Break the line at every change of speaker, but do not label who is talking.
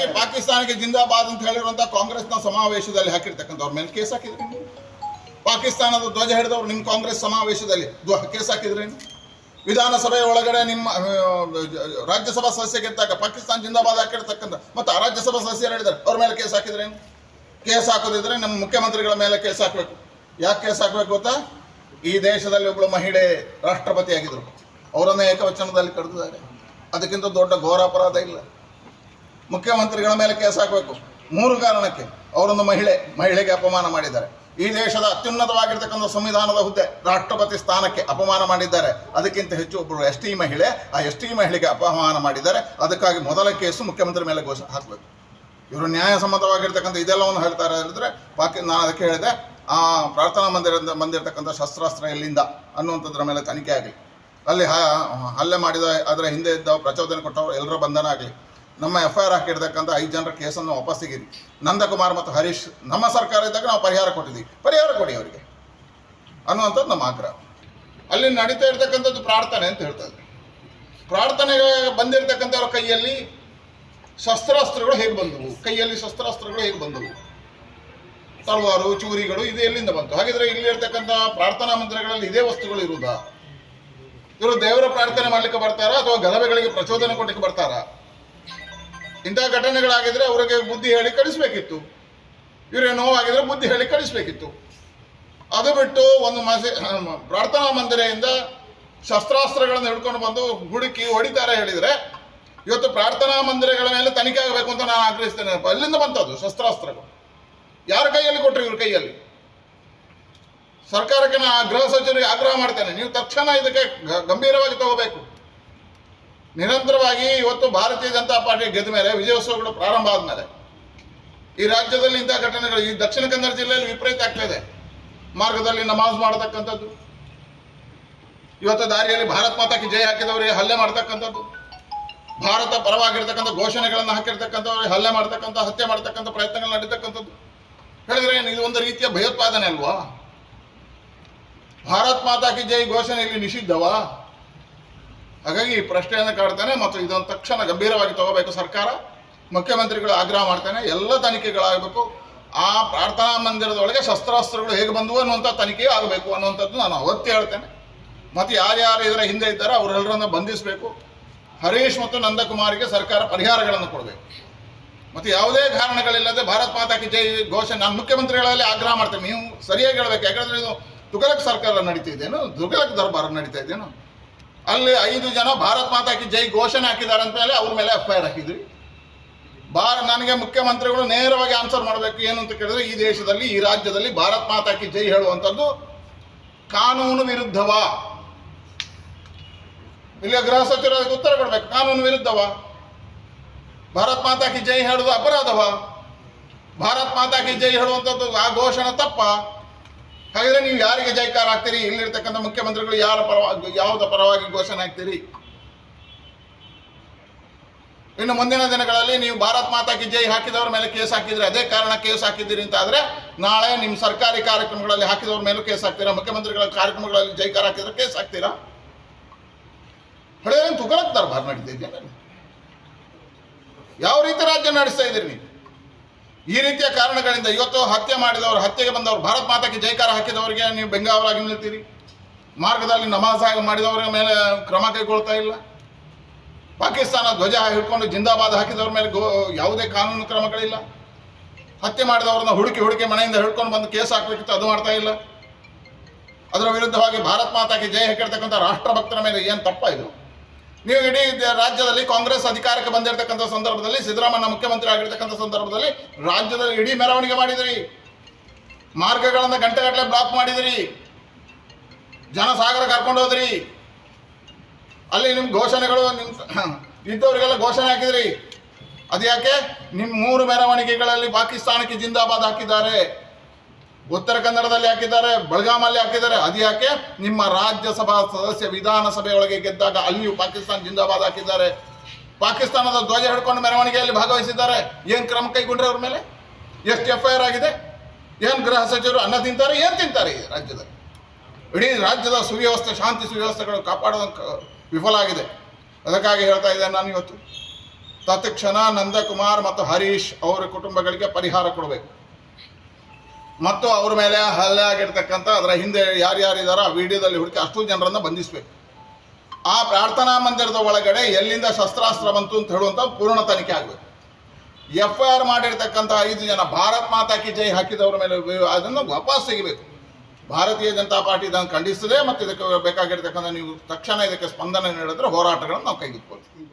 ಈ ಪಾಕಿಸ್ತಾನಕ್ಕೆ ಜಿಂದಾಬಾದ್ ಅಂತ ಹೇಳಿರುವಂತ ಕಾಂಗ್ರೆಸ್ನ ಸಮಾವೇಶದಲ್ಲಿ ಹಾಕಿರ್ತಕ್ಕಂಥವ್ರ ಮೇಲೆ ಕೇಸ್ ಹಾಕಿದ್ರಿ ಪಾಕಿಸ್ತಾನದ ಧ್ವಜ ಹಿಡಿದವ್ರು ನಿಮ್ಮ ಕಾಂಗ್ರೆಸ್ ಸಮಾವೇಶದಲ್ಲಿ ಕೇಸ್ ಹಾಕಿದ್ರಿ ವಿಧಾನಸಭೆಯ ಒಳಗಡೆ ನಿಮ್ಮ ರಾಜ್ಯಸಭಾ ಸದಸ್ಯ ಗೆದ್ದಾಗ ಪಾಕಿಸ್ತಾನ ಜಿಂದಾಬಾದ್ ಹಾಕಿರ್ತಕ್ಕಂಥ ಮತ್ತು ಆ ರಾಜ್ಯಸಭಾ ಸದಸ್ಯರು ಹೇಳಿದ್ದಾರೆ, ಅವ್ರ ಮೇಲೆ ಕೇಸ್ ಹಾಕಿದ್ರೇನು ಕೇಸ್ ಹಾಕೋದಿದ್ರೆ ನಮ್ಮ ಮುಖ್ಯಮಂತ್ರಿಗಳ ಮೇಲೆ ಕೇಸ್ ಹಾಕಬೇಕು. ಯಾಕೆ ಕೇಸ್ ಹಾಕಬೇಕು ಗೊತ್ತಾ? ಈ ದೇಶದಲ್ಲಿ ಒಬ್ಬಳು ಮಹಿಳೆ ರಾಷ್ಟ್ರಪತಿ ಆಗಿದ್ರು ಅವರನ್ನೇ ಏಕವಚನದಲ್ಲಿ ಕಡಿದಿದ್ದಾರೆ ಅದಕ್ಕಿಂತ ದೊಡ್ಡ ಘೋರ ಅಪರಾಧ ಇಲ್ಲ. ಮುಖ್ಯಮಂತ್ರಿಗಳ ಮೇಲೆ ಕೇಸ್ ಹಾಕಬೇಕು. ಮೂರು ಕಾರಣಕ್ಕೆ ಅವರೊಂದು ಮಹಿಳೆ, ಮಹಿಳೆಗೆ ಅಪಮಾನ ಮಾಡಿದ್ದಾರೆ. ಈ ದೇಶದ ಅತ್ಯುನ್ನತವಾಗಿರ್ತಕ್ಕಂಥ ಸಂವಿಧಾನದ ಹುದ್ದೆ ರಾಷ್ಟ್ರಪತಿ ಸ್ಥಾನಕ್ಕೆ ಅಪಮಾನ ಮಾಡಿದ್ದಾರೆ. ಅದಕ್ಕಿಂತ ಹೆಚ್ಚು ಒಬ್ಬರು ಎಸ್ ಟಿ ಮಹಿಳೆ, ಆ ಎಸ್ ಟಿ ಮಹಿಳೆಗೆ ಅಪಮಾನ ಮಾಡಿದ್ದಾರೆ. ಅದಕ್ಕಾಗಿ ಮೊದಲ ಕೇಸು ಮುಖ್ಯಮಂತ್ರಿ ಮೇಲೆ ಘೋಷ ಹಾಕಬೇಕು. ಇವರು ನ್ಯಾಯಸಮ್ಮತವಾಗಿರ್ತಕ್ಕಂಥ ಇದೆಲ್ಲವನ್ನು ಹೇಳ್ತಾರೆ ಹೇಳಿದ್ರೆ ಪಾಕಿ ನಾನು ಅದಕ್ಕೆ ಹೇಳಿದೆ, ಆ ಪ್ರಾರ್ಥನಾ ಮಂದಿರದಿಂದ ಬಂದಿರತಕ್ಕಂಥ ಶಸ್ತ್ರಾಸ್ತ್ರ ಎಲ್ಲಿಂದ ಅನ್ನುವಂಥದ್ರ ಮೇಲೆ ತನಿಖೆ ಆಗಲಿ. ಅಲ್ಲಿ ಹಲ್ಲೆ ಮಾಡಿದ, ಅದರ ಹಿಂದೆ ಇದ್ದ ಪ್ರಚೋದನೆ ಕೊಟ್ಟವರು, ಎಲ್ಲರ ಬಂಧನ ಆಗಲಿ. ನಮ್ಮ ಎಫ್ ಐ ಆರ್ ಹಾಕಿರ್ತಕ್ಕಂಥ ಐದು ಜನರ ಕೇಸನ್ನು ವಾಪಸ್ ತೆಗೀರಿ ನಂದಕುಮಾರ್ ಮತ್ತು ಹರೀಶ್, ನಮ್ಮ ಸರ್ಕಾರ ಇದ್ದಾಗ ನಾವು ಪರಿಹಾರ ಕೊಟ್ಟಿದ್ದೀವಿ ಪರಿಹಾರ ಕೊಡಿ ಅವರಿಗೆ. ಅನ್ನುವಂಥದ್ದು ನಮ್ಮ ಆಗ್ರಹ. ಅಲ್ಲಿ ನಡೀತಾ ಇರ್ತಕ್ಕಂಥದ್ದು ಪ್ರಾರ್ಥನೆ ಅಂತ ಹೇಳ್ತಾರೆ. ಪ್ರಾರ್ಥನೆಗೆ ಬಂದಿರತಕ್ಕಂಥವ್ರ ಕೈಯಲ್ಲಿ ಶಸ್ತ್ರಾಸ್ತ್ರಗಳು ಹೇಗೆ ಬಂದವು? ಕೈಯಲ್ಲಿ ಶಸ್ತ್ರಾಸ್ತ್ರಗಳು ಹೇಗೆ ಬಂದವು? ತಲವಾರು, ಚೂರಿಗಳು ಇದು ಎಲ್ಲಿಂದ ಬಂತು? ಹಾಗಿದ್ರೆ ಇಲ್ಲಿ ಇರ್ತಕ್ಕಂಥ ಪ್ರಾರ್ಥನಾ ಮಂದಿರಗಳಲ್ಲಿ ಇದೇ ವಸ್ತುಗಳು ಇರುವುದಾ? ಇವರು ದೇವರ ಪ್ರಾರ್ಥನೆ ಮಾಡ್ಲಿಕ್ಕೆ ಬರ್ತಾರಾ ಅಥವಾ ಗಲಭೆಗಳಿಗೆ ಪ್ರಚೋದನೆ ಕೊಡ್ಲಿಕ್ಕೆ ಬರ್ತಾರಾ? ಇಂತಹ ಘಟನೆಗಳಾಗಿದ್ರೆ ಅವರಿಗೆ ಬುದ್ಧಿ ಹೇಳಿ ಕಳಿಸ್ಬೇಕಿತ್ತು. ಇವರಿಗೆ ನೋವಾಗಿದ್ರೆ ಬುದ್ಧಿ ಹೇಳಿ ಕಳಿಸ್ಬೇಕಿತ್ತು. ಅದು ಬಿಟ್ಟು ಒಂದು ಮಸಿ, ಪ್ರಾರ್ಥನಾ ಮಂದಿರೆಯಿಂದ ಶಸ್ತ್ರಾಸ್ತ್ರಗಳನ್ನು ಹಿಡ್ಕೊಂಡು ಬಂದು ಹುಡುಕಿ ಹೊಡಿತಾರೆ ಹೇಳಿದ್ರೆ, ಇವತ್ತು ಪ್ರಾರ್ಥನಾ ಮಂದಿರಗಳ ಮೇಲೆ ತನಿಖೆ ಆಗಬೇಕು ಅಂತ ನಾನು ಆಗ್ರಹಿಸ್ತೇನೆ. ಅಲ್ಲಿಂದ ಬಂತದ್ದು ಶಸ್ತ್ರಾಸ್ತ್ರಗಳು. ಯಾರ ಕೈಯಲ್ಲಿ ಕೊಟ್ಟರು ಇವ್ರ ಕೈಯಲ್ಲಿ? ಸರ್ಕಾರಕ್ಕೆ ನಾನು ಗೃಹ ಸಚಿವರಿಗೆ ಆಗ್ರಹ ಮಾಡ್ತೇನೆ. ನೀವು ತಕ್ಷಣ ಇದಕ್ಕೆ ಗಂಭೀರವಾಗಿ ತಗೋಬೇಕು. ನಿರಂತರವಾಗಿ ಇವತ್ತು ಭಾರತೀಯ ಜನತಾ ಪಾರ್ಟಿ ಗೆದ್ದ ಮೇಲೆ ವಿಜಯೋತ್ಸವಗಳು ಪ್ರಾರಂಭ ಆದ್ಮೇಲೆ ಈ ರಾಜ್ಯದಲ್ಲಿ ಇಂತಹ ಘಟನೆಗಳು, ಈ ದಕ್ಷಿಣ ಕನ್ನಡ ಜಿಲ್ಲೆಯಲ್ಲಿ ವಿಪರೀತ ಆಗ್ತಾ ಇದೆ. ಮಾರ್ಗದಲ್ಲಿ ನಮಾಜ್ ಮಾಡತಕ್ಕಂಥದ್ದು. ಇವತ್ತು ದಾರಿಯಲ್ಲಿ ಭಾರತ್ ಮಾತಾಕಿ ಜಯ ಹಾಕಿದವರಿಗೆ ಹಲ್ಲೆ ಮಾಡ್ತಕ್ಕಂಥದ್ದು. ಭಾರತ ಪರವಾಗಿರ್ತಕ್ಕಂಥ ಘೋಷಣೆಗಳನ್ನು ಹಾಕಿರ್ತಕ್ಕಂಥವ್ರಿಗೆ ಹಲ್ಲೆ ಮಾಡ್ತಕ್ಕಂಥ, ಹತ್ಯೆ ಮಾಡ್ತಕ್ಕಂಥ ಪ್ರಯತ್ನಗಳು ನಡೀತಕ್ಕಂಥದ್ದು. ಹೇಳಿದ್ರೆ ಇದು ಒಂದು ರೀತಿಯ ಭಯೋತ್ಪಾದನೆ ಅಲ್ವಾ? ಭಾರತ್ ಮಾತಾ ಕಿ ಜೈ ಘೋಷಣೆ ಇಲ್ಲಿ ನಿಷಿದ್ಧವಾ? ಹಾಗಾಗಿ ಈ ಪ್ರಶ್ನೆಯನ್ನು ಕಾಡ್ತಾನೆ ಮತ್ತು ಇದೊಂದು ತಕ್ಷಣ ಗಂಭೀರವಾಗಿ ತಗೋಬೇಕು ಸರ್ಕಾರ. ಮುಖ್ಯಮಂತ್ರಿಗಳು ಆಗ್ರಹ ಮಾಡ್ತಾನೆ, ಎಲ್ಲ ತನಿಖೆಗಳಾಗಬೇಕು. ಆ ಪ್ರಾರ್ಥನಾ ಮಂದಿರದೊಳಗೆ ಶಸ್ತ್ರಾಸ್ತ್ರಗಳು ಹೇಗೆ ಬಂದವು ಅನ್ನುವಂಥ ತನಿಖೆ ಆಗಬೇಕು ಅನ್ನುವಂಥದ್ದು ನಾನು ಅವತ್ತೇ ಹೇಳ್ತೇನೆ. ಮತ್ತು ಯಾರ್ಯಾರು ಇದರ ಹಿಂದೆ ಇದ್ದಾರೆ, ಅವರೆಲ್ಲರನ್ನ ಬಂಧಿಸಬೇಕು. ಹರೀಶ್ ಮತ್ತು ನಂದಕುಮಾರಿಗೆ ಸರ್ಕಾರ ಪರಿಹಾರಗಳನ್ನು ಕೊಡಬೇಕು. ಮತ್ತು ಯಾವುದೇ ಕಾರಣಗಳಿಲ್ಲದೆ ಭಾರತ್ ಮಾತಾ ಕಿ ಜೈ ಘೋಷಣೆ, ನಾನು ಮುಖ್ಯಮಂತ್ರಿಗಳಲ್ಲಿ ಆಗ್ರಹ ಮಾಡ್ತೇನೆ. ನೀವು ಸರಿಯಾಗಿ ಹೇಳ್ಬೇಕು. ಯಾಕಂದ್ರೆ ಇದು ತುಗಲಕ್ ಸರ್ಕಾರ ನಡೀತಾ ಇದೆಯೇನು? ತುಗಲಕ್ ದರ್ಬಾರ ನಡೀತಾ ಇದೆಯೇನು? ಅಲ್ಲಿ ಐದು ಜನ ಭಾರತ್ ಮಾತಾಕಿ ಜೈ ಘೋಷಣೆ ಹಾಕಿದ್ದಾರೆ ಅಂತ ಮೇಲೆ ಅವ್ರ ಮೇಲೆ ಎಫ್ ಐ ಆರ್ ಹಾಕಿದ್ರಿ ಭಾರ, ನನಗೆ ಮುಖ್ಯಮಂತ್ರಿಗಳು ನೇರವಾಗಿ ಆನ್ಸರ್ ಮಾಡಬೇಕು, ಏನು ಅಂತ ಕೇಳಿದ್ರೆ ಈ ದೇಶದಲ್ಲಿ, ಈ ರಾಜ್ಯದಲ್ಲಿ ಭಾರತ್ ಮಾತಾಕಿ ಜೈ ಹೇಳುವಂಥದ್ದು ಕಾನೂನು ವಿರುದ್ಧವ. ಇಲ್ಲಿ ಗೃಹ ಸಚಿವರು ಅದಕ್ಕೆ ಉತ್ತರ ಕೊಡಬೇಕು, ಕಾನೂನು ವಿರುದ್ಧವ. ಭಾರತ್ ಮಾತಾಕಿ ಜೈ ಹೇಳುವುದು ಅಪರಾಧವ. ಭಾರತ್ ಮಾತಾಕಿ ಜೈ ಹೇಳುವಂಥದ್ದು ಆ ಘೋಷಣೆ ತಪ್ಪ. ಹಾಗಾದ್ರೆ ನೀವು ಯಾರಿಗೆ ಜೈಕಾರ ಆಗ್ತೀರಿ? ಇಲ್ಲಿರ್ತಕ್ಕಂಥ ಮುಖ್ಯಮಂತ್ರಿಗಳು ಯಾರ ಪರವಾಗಿ ಯಾವುದ ಪರವಾಗಿ ಘೋಷಣೆ ಆಗ್ತೀರಿ? ಇನ್ನು ಮುಂದಿನ ದಿನಗಳಲ್ಲಿ ನೀವು ಭಾರತ್ ಮಾತಾಕಿ ಜೈ ಹಾಕಿದವರ ಮೇಲೆ ಕೇಸ್ ಹಾಕಿದ್ರೆ, ಅದೇ ಕಾರಣ ಕೇಸ್ ಹಾಕಿದ್ದೀರಿ ಅಂತ ಆದ್ರೆ, ನಾಳೆ ನಿಮ್ಮ ಸರ್ಕಾರಿ ಕಾರ್ಯಕ್ರಮಗಳಲ್ಲಿ ಹಾಕಿದವರ ಮೇಲೂ ಕೇಸ್ ಹಾಕ್ತೀರಾ? ಮುಖ್ಯಮಂತ್ರಿಗಳ ಕಾರ್ಯಕ್ರಮಗಳಲ್ಲಿ ಜೈಕಾರ ಹಾಕಿದ್ರೆ ಕೇಸ್ ಹಾಕ್ತೀರಾ? ಹೊಡೆದ ತುಗಲಕ್ ದರ್ಬಾರ್ ಯಾವ ರೀತಿ ರಾಜ್ಯ ನಡೆಸ್ತಾ ಇದ್ದೀರಿ ನೀವು? ಈ ರೀತಿಯ ಕಾರಣಗಳಿಂದ ಇವತ್ತು ಹತ್ಯೆ ಮಾಡಿದವರು, ಹತ್ಯೆಗೆ ಬಂದವರು, ಭಾರತ್ ಮಾತಾಕ್ಕೆ ಜೈಕಾರ ಹಾಕಿದವರಿಗೆ ನೀವು ಬೆಂಗಾವಲಾಗಿ ನಿಲ್ತೀರಿ ಮಾರ್ಗದಲ್ಲಿ ನಮಾಜ್ ಮಾಡಿದವರ ಮೇಲೆ ಕ್ರಮ ಕೈಗೊಳ್ತಾ ಇಲ್ಲ. ಪಾಕಿಸ್ತಾನ ಧ್ವಜ ಹಿಡ್ಕೊಂಡು ಜಿಂದಾಬಾದ್ ಹಾಕಿದವ್ರ ಮೇಲೆ ಗೋ ಯಾವುದೇ ಕಾನೂನು ಕ್ರಮಗಳಿಲ್ಲ. ಹತ್ಯೆ ಮಾಡಿದವ್ರನ್ನ ಹುಡುಕಿ ಹುಡುಕಿ ಮನೆಯಿಂದ ಹಿಡ್ಕೊಂಡು ಬಂದು ಕೇಸ್ ಹಾಕಬೇಕಿತ್ತು ಅದು ಮಾಡ್ತಾ ಇಲ್ಲ. ಅದರ ವಿರುದ್ಧವಾಗಿ ಭಾರತ್ ಮಾತಾಕ್ಕೆ ಜಯ ಹಾಕಿರ್ತಕ್ಕಂಥ ರಾಷ್ಟ್ರ ಭಕ್ತರ ಮೇಲೆ ಏನು ತಪ್ಪ ಇದು? ನೀವು ಇಡೀ ರಾಜ್ಯದಲ್ಲಿ ಕಾಂಗ್ರೆಸ್ ಅಧಿಕಾರಕ್ಕೆ ಬಂದಿರತಕ್ಕಂಥ ಸಂದರ್ಭದಲ್ಲಿ ಸಿದ್ದರಾಮಯ್ಯ ಮುಖ್ಯಮಂತ್ರಿ ಆಗಿರ್ತಕ್ಕಂಥ ಸಂದರ್ಭದಲ್ಲಿ ರಾಜ್ಯದಲ್ಲಿ ಇಡೀ ಮೆರವಣಿಗೆ ಮಾಡಿದಿರಿ. ಮಾರ್ಗಗಳನ್ನು ಗಂಟೆಗಟ್ಟಲೆ ಬ್ಲಾಕ್ ಮಾಡಿದಿರಿ. ಜನಸಾಗರ ಕರ್ಕೊಂಡು ಹೋದ್ರಿ. ಅಲ್ಲಿ ನಿಮ್ಮ ಘೋಷಣೆಗಳು ನಿಮ್ಮ ಇದ್ದವರಿಗೆಲ್ಲ ಘೋಷಣೆ ಹಾಕಿದ್ರಿ. ಅದ್ಯಾಕೆ? ನಿಮ್ಮ ಮೂರು ಮೆರವಣಿಗೆಗಳಲ್ಲಿ ಪಾಕಿಸ್ತಾನಕ್ಕೆ ಜಿಂದಾಬಾದ್ ಹಾಕಿದ್ದಾರೆ. ಉತ್ತರ ಕನ್ನಡದಲ್ಲಿ ಹಾಕಿದ್ದಾರೆ ಬೆಳಗಾಮಲ್ಲಿ ಹಾಕಿದ್ದಾರೆ. ಅದು ಯಾಕೆ? ನಿಮ್ಮ ರಾಜ್ಯಸಭಾ ಸದಸ್ಯ ವಿಧಾನಸಭೆಯೊಳಗೆ ಗೆದ್ದಾಗ ಅಲ್ಲಿಯೂ ಪಾಕಿಸ್ತಾನ ಜಿಂದಾಬಾದ್ ಹಾಕಿದ್ದಾರೆ. ಪಾಕಿಸ್ತಾನದ ಧ್ವಜ ಹಿಡ್ಕೊಂಡು ಮೆರವಣಿಗೆಯಲ್ಲಿ ಭಾಗವಹಿಸಿದ್ದಾರೆ. ಏನು ಕ್ರಮ ಕೈಗೊಂಡ್ರೆ ಅವ್ರ ಮೇಲೆ? ಎಷ್ಟು ಎಫ್ ಐ ಆರ್ ಆಗಿದೆ? ಏನು ಗೃಹ ಸಚಿವರು ಅನ್ನ ತಿಂತಾರೆ, ಏನು ತಿಂತಾರೆ ಈ ರಾಜ್ಯದಲ್ಲಿ? ಇಡೀ ರಾಜ್ಯದ ಸುವ್ಯವಸ್ಥೆ, ಶಾಂತಿ ಸುವ್ಯವಸ್ಥೆಗಳು ಕಾಪಾಡುವ ವಿಫಲ ಆಗಿದೆ. ಅದಕ್ಕಾಗಿ ಹೇಳ್ತಾ ಇದ್ದೇನೆ ನಾನು ಇವತ್ತು. ತತ್ಕ್ಷಣ ನಂದಕುಮಾರ್ ಮತ್ತು ಹರೀಶ್ ಅವರ ಕುಟುಂಬಗಳಿಗೆ ಪರಿಹಾರ ಕೊಡಬೇಕು. ಮತ್ತು ಅವ್ರ ಮೇಲೆ ಹಲ್ಲೆ ಆಗಿರ್ತಕ್ಕಂಥ ಅದರ ಹಿಂದೆ ಯಾರ್ಯಾರಿದಾರೋ ಆ ವಿಡಿಯೋದಲ್ಲಿ ಹುಡುಕಿ ಅಷ್ಟು ಜನರನ್ನು ಬಂಧಿಸಬೇಕು. ಆ ಪ್ರಾರ್ಥನಾ ಮಂದಿರದ ಒಳಗಡೆ ಎಲ್ಲಿಂದ ಶಸ್ತ್ರಾಸ್ತ್ರ ಬಂತು ಅಂತ ಹೇಳುವಂಥ ಪೂರ್ಣ ತನಿಖೆ ಆಗಬೇಕು. ಎಫ್ ಐ ಆರ್ ಮಾಡಿರ್ತಕ್ಕಂಥ ಐದು ಜನ, ಭಾರತ್ ಮಾತಾ ಕಿ ಜೈ ಹಾಕಿದವರ ಮೇಲೆ ಅದನ್ನು ವಾಪಸ್ ತೆಗಿಬೇಕು. ಭಾರತೀಯ ಜನತಾ ಪಾರ್ಟಿ ಇದನ್ನು ಖಂಡಿಸ್ತದೆ ಮತ್ತು ಇದಕ್ಕೆ ಬೇಕಾಗಿರ್ತಕ್ಕಂಥ ನೀವು ತಕ್ಷಣ ಇದಕ್ಕೆ ಸ್ಪಂದನೆ ನೀಡಿದ್ರೆ ಹೋರಾಟಗಳನ್ನು ನಾವು ಕೈಗೆತ್ಕೊಳ್ತೀವಿ